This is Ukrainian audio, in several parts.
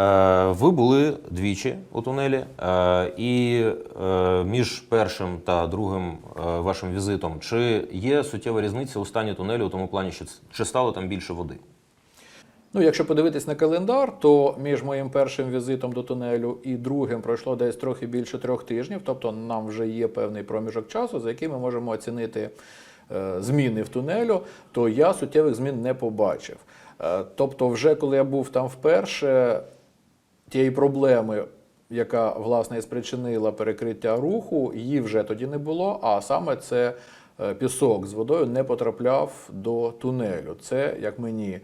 Е, Ви були двічі у тунелі, е, і е, між першим та другим вашим візитом чи є суттєва різниця у стані тунелю у тому плані, що чи стало там більше води? Ну, якщо подивитись на календар, то між моїм першим візитом до тунелю і другим пройшло десь трохи більше трьох тижнів. Тобто нам вже є певний проміжок часу, за який ми можемо оцінити зміни в тунелю, то я суттєвих змін не побачив. Тобто, вже коли я був там вперше, тієї проблеми, яка власне і спричинила перекриття руху, її вже тоді не було. А саме це е, пісок з водою не потрапляв до тунелю. Це, як мені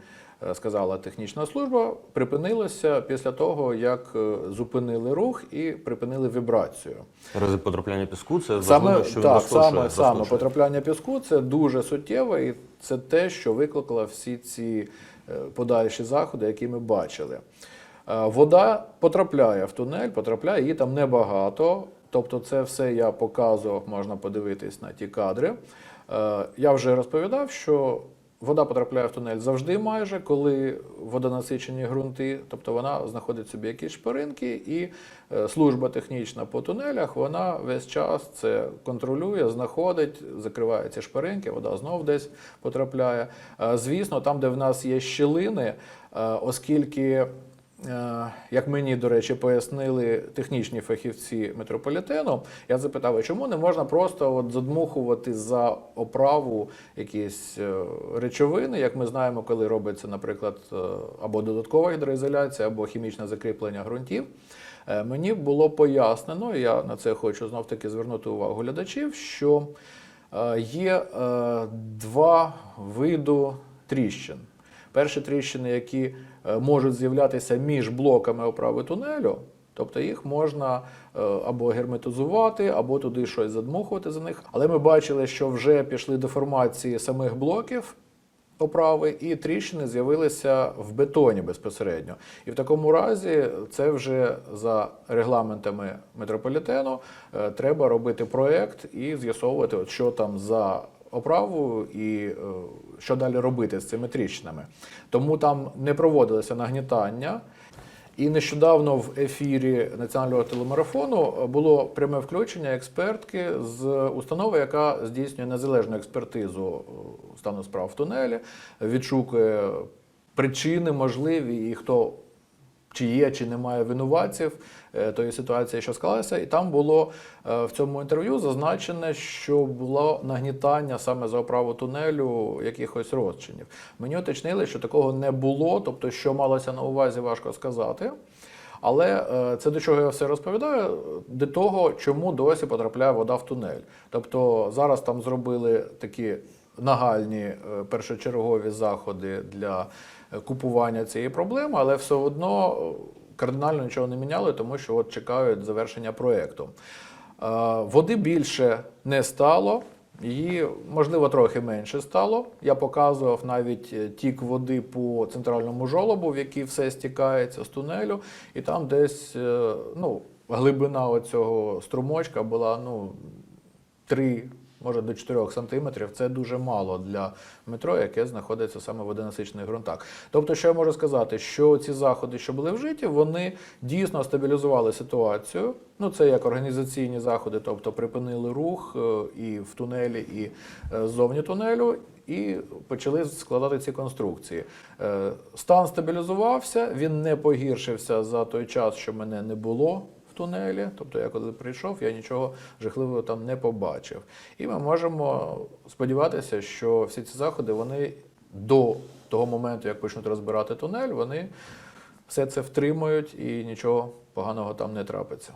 е, сказала технічна служба, припинилося після того, як е, зупинили рух і припинили вібрацію. Ризик потрапляння піску це Саме важливо, що так, розтрошує- саме, саме потрапляння піску це дуже суттєво, і це те, що викликало всі ці подальші заходи, які ми бачили. Е, Вода потрапляє в тунель, потрапляє, її там небагато. Тобто, це все я показував, можна подивитись на ті кадри. Е, Я вже розповідав, що вода потрапляє в тунель завжди майже, коли водонасичені ґрунти, тобто вона знаходить собі якісь шпаринки, і е, служба технічна по тунелях, вона весь час це контролює, знаходить, закриває ці шпаринки, вода знов десь потрапляє. Звісно, там, де в нас є щілини, оскільки. Е, Як мені, до речі, пояснили технічні фахівці метрополітену, я запитав, а чому не можна просто от задмухувати за оправу якісь е, речовини, як ми знаємо, коли робиться, наприклад, е, або додаткова гідроізоляція, або хімічне закріплення ґрунтів. Мені було пояснено, і я на це хочу знов таки звернути увагу глядачів, що є два виду тріщин. Перші тріщини, які можуть з'являтися між блоками оправи тунелю, тобто їх можна е, або герметизувати, або туди щось задмухувати за них. Але ми бачили, що вже пішли деформації самих блоків оправи, і тріщини з'явилися в бетоні безпосередньо. І в такому разі це вже за регламентами метрополітену е, треба робити проект і з'ясовувати, що там за оправу і е, що далі робити з цими тріщинами. Тому там не проводилося нагнітання. І нещодавно в ефірі національного телемарафону було пряме включення експертки з установи, яка здійснює незалежну експертизу е, стану справ в тунелі, відшукує причини можливі і хто чи є, чи немає винуватців е, тої ситуації, що склалася. І там було е, в цьому інтерв'ю зазначене, що було нагнітання саме за оправу тунелю якихось розчинів. Мені уточнили, що такого не було, тобто, що малося на увазі, важко сказати. Але е, це до чого я все розповідаю? До того, чому досі потрапляє вода в тунель. Тобто зараз там зробили такі нагальні е, першочергові заходи для е, купування цієї проблеми, але все одно е, кардинально нічого не міняли, тому що от чекають завершення проєкту. Води більше не стало. Її, можливо, трохи менше стало. Я показував навіть тік води по центральному жолобу, в який все стікається з тунелю, і там десь ну, глибина оцього струмочка була ну, 3, може до 4 сантиметрів. Це дуже мало для метро, яке знаходиться саме в водонасичених ґрунтах. Тобто, що я можу сказати, що ці заходи, що були вжиті, вони дійсно стабілізували ситуацію. Ну, це як організаційні заходи, тобто припинили рух е, і в тунелі, і е, ззовні тунелю. І почали складати ці конструкції. Е, Стан стабілізувався, він не погіршився за той час, що мене не було тунелі. Тобто, я коли прийшов, я нічого жахливого там не побачив. І ми можемо сподіватися, що всі ці заходи вони до того моменту, як почнуть розбирати тунель, вони все це втримають і нічого поганого там не трапиться.